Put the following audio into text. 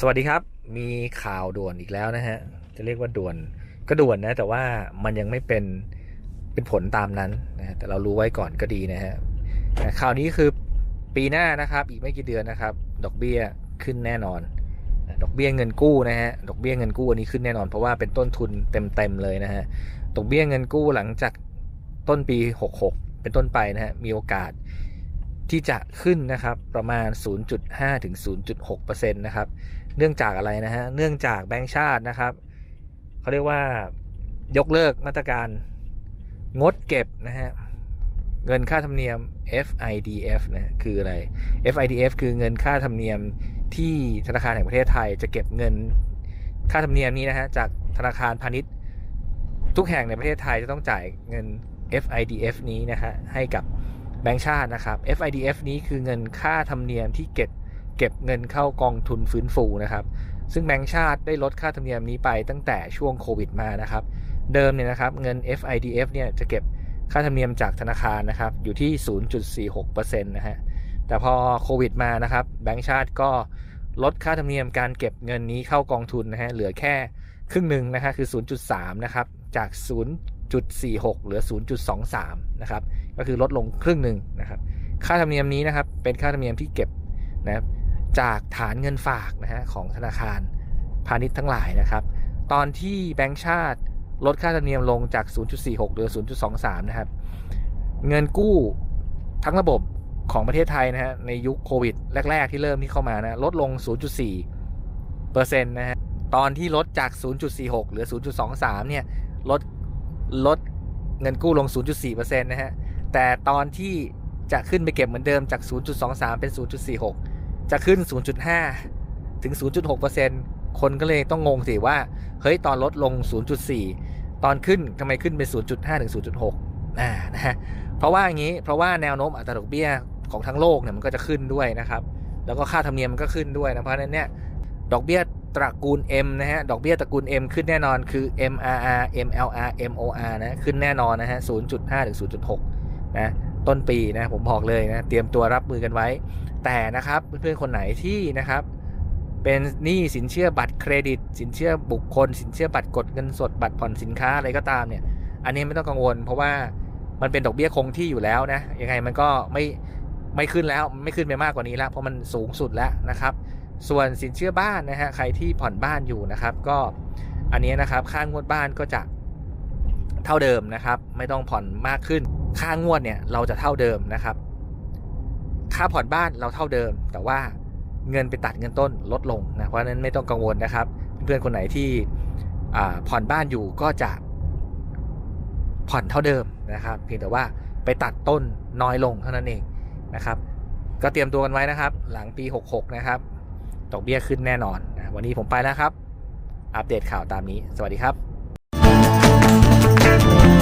สวัสดีครับ มีข่าวด่วนอีกแล้วนะฮะ จะเรียกว่าด่วนก็ด่วนนะ แต่ว่ามันยังไม่เป็นเป็นผลตามนั้นนะแต่เรารู้ไว้ก่อนก็ดีนะฮะข่าวนี้คือปีหน้านะครับ อีกไม่กี่เดือนนะครับ ดอกเบี้ยขึ้นแน่นอน ดอกเบี้ยเงินกู้นะฮะดอกเบี้ยเงินกู้อันนี้ขึ้นแน่นอน เพราะว่าเป็นต้นทุนเต็มๆเลยนะฮะดอกเบี้ยเงินกู้หลังจากต้นปี 66 เป็นต้นไปนะฮะมีโอกาสที่จะขึ้นนะครับประมาณ 0.5 ถึง 0.6%นะครับ เนื่องจากอะไรนะฮะ เนื่องจากแบงก์ชาตินะครับ เขาเรียกว่ายกเลิกมาตรการงดเก็บนะฮะ เงินค่าธรรมเนียม FIDF นะคืออะไร FIDF คือเงินค่าธรรมเนียมที่ธนาคารแห่งประเทศไทย จะเก็บเงินค่าธรรมเนียมนี้นะฮะจากธนาคารพาณิชย์ทุกแห่งในประเทศไทยจะต้องจ่ายเงิน FIDF นี้นะฮะให้กับแบงก์ชาตินะครับ FIDF นี้คือเงินค่าธรรมเนียมที่เก็บ เก็บเงินเข้ากองทุนฟื้นฟูนะครับ ซึ่งแบงก์ชาติได้ลดค่าธรรมเนียมนี้ไปตั้งแต่ช่วงโควิดมานะครับ เดิมเนี่ยนะครับเงิน FIDF เนี่ยจะเก็บค่าธรรมเนียมจากธนาคารนะครับอยู่ที่ 0.46%นะฮะ แต่พอโควิดมานะครับแบงก์ชาติก็ลดค่าธรรมเนียมการเก็บเงินนี้เข้ากองทุนนะฮะเหลือแค่ครึ่งหนึ่งนะฮะคือ 0.3 นะครับจาก 0.46 เหลือ 0.23 นะครับก็คือลดลงครึ่งหนึ่งนะครับค่าธรรมเนียมนี้นะครับเป็นค่าธรรมเนียมที่เก็บนะครับ จากฐานเงินฝากนะฮะของธนาคารพาณิชย์ทั้งหลายนะครับ ตอนที่แบงก์ชาติลดค่าธรรมเนียมลงจาก 0.46เหลือ 0.23 นะครับ เงินกู้ทั้งระบบของประเทศไทยนะฮะในยุคโควิดแรก ๆ ที่เริ่มที่เข้ามานะลดลง 0.4เปอร์เซ็นต์นะฮะตอนที่ลดจาก 0.46 เหลือ 0.23 เนี่ยลดลดเงินกู้ลง 0.4เปอร์เซ็นต์นะฮะแต่ตอนที่จะขึ้นไปเก็บเหมือนเดิมจาก 0.23 เป็น 0.46 จะขึ้น 0.5 ถึง 0.6เปอร์เซ็นต์คนก็เลยต้องงงสิว่า เฮ้ย ตอนลดลง 0.4 ตอนขึ้นทำไมขึ้นเป็น 0.5 ถึง 0.6อ่านะฮะเพราะว่าอย่างนี้ เพราะว่าแนวโน้มอัตราดอกเบี้ยของทั้งโลกเนี่ยมันก็จะขึ้นด้วยนะครับ แล้วก็ค่าธรรมเนียมมันก็ขึ้นด้วยนะ เพราะฉะนั้นเนี่ย ดอกเบี้ยตระกูล M นะฮะ ดอกเบี้ยตระกูล M ขึ้นแน่นอนคือ MRR MLR MOR นะ ขึ้นแน่นอนนะฮะ 0.5 ถึง 0.6 นะ ต้นปีนะผมบอกเลยนะเตรียมตัวรับมือกันไว้ แต่นะครับเพื่อนๆคนไหนที่นะครับ เป็นหนี้สินเชื่อบัตรเครดิต สินเชื่อบุคคล สินเชื่อบัตรกดเงินสดบัตรผ่อนสินค้าอะไรก็ตามเนี่ย อันนี้ไม่ต้องกังวล เพราะว่ามันเป็นดอกเบี้ยคงที่อยู่แล้วนะยังไงมันก็ไม่ไม่ขึ้นแล้วไม่ขึ้นไปมากกว่านี้แล้วเพราะมันสูงสุดแล้วนะครับ ส่วนสินเชื่อบ้านนะฮะใครที่ผ่อนบ้านอยู่นะครับ ก็อันนี้นะครับค่างวดบ้านก็จะเท่าเดิมนะครับ ไม่ต้องผ่อนมากขึ้น ค่างวดเนี่ยเราจะเท่าเดิมนะครับ ค่าผ่อนบ้านเราเท่าเดิม แต่ว่าเงินไปตัดเงินต้นลดลงนะเพราะนั้นไม่ต้องกังวลนะครับ เพื่อนคนไหนที่อ่าผ่อนบ้านอยู่ก็จะผ่อนเท่าเดิมนะครับ เพียงแต่ว่าไปตัดต้นน้อยลงเท่านั้นเองนะครับ ก็เตรียมตัวกันไว้นะครับ หลังปี 66 นะครับดอกเบี้ยขึ้นแน่นอนนะวันนี้ผมไปแล้วครับ อัปเดตข่าวตามนี้ สวัสดีครับ